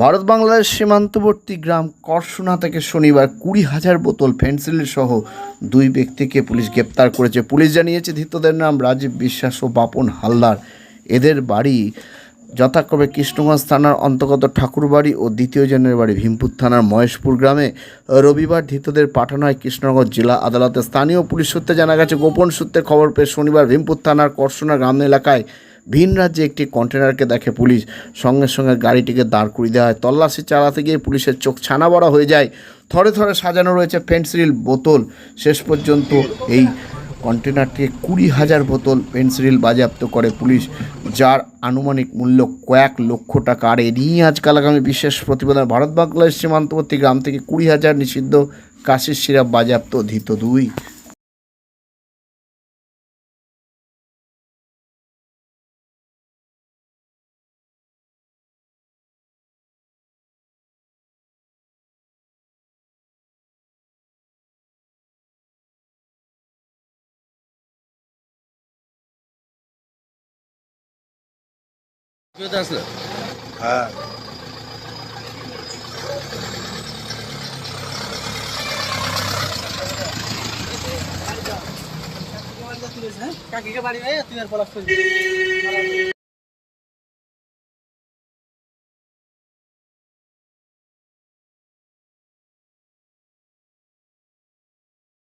ভারত বাংলাদেশ সীমান্তবর্তী গ্রাম করসোনা থেকে শনিবার কুড়ি হাজার বোতল ফেন্সিল সহ দুই ব্যক্তিকে পুলিশ গ্রেপ্তার করেছে। পুলিশ জানিয়েছে, ধৃতদের নাম রাজীব বিশ্বাস ও বাপন হালদার। এদের বাড়ি যথাক্রমে কৃষ্ণগঞ্জ থানার অন্তর্গত ঠাকুরবাড়ি ও দ্বিতীয় জনের বাড়ি ভীমপুর থানার মহেশপুর গ্রামে। রবিবার ধৃতদের পাঠানো হয় কৃষ্ণনগর জেলা আদালতে স্থানীয় পুলিশ সূত্রে জানা গেছে, গোপন সূত্রে খবর পেয়ে শনিবার ভীমপুর থানার করসোনা গ্রাম এলাকায় ভিন রাজ্যে একটি কন্টেনারকে দেখে পুলিশ সঙ্গে সঙ্গে গাড়িটিকে দাঁড় করিয়ে দেওয়া হয়। তল্লাশি চালাতে গিয়ে পুলিশের চোখ ছানা বড়া হয়ে যায়। থরে থরে সাজানো রয়েছে পেন্সিল বোতল। শেষ পর্যন্ত এই কন্টেনারটিকে কুড়ি হাজার বোতল পেন্সিল বাজেয়াপ্ত করে পুলিশ, যার আনুমানিক মূল্য কয়েক লক্ষ টাকা। আর এ নিয়ে আজকাল আগামী বিশেষ প্রতিবেদন। ভারত বাংলাদেশ সীমান্তবর্তী গ্রাম থেকে কুড়ি হাজার নিষিদ্ধ কাশির সিরাপ বাজেয়াপ্ত ধৃত দুই। আসলো হ্যাঁ। কাকিকে বাড়ি তুই আর পলাশ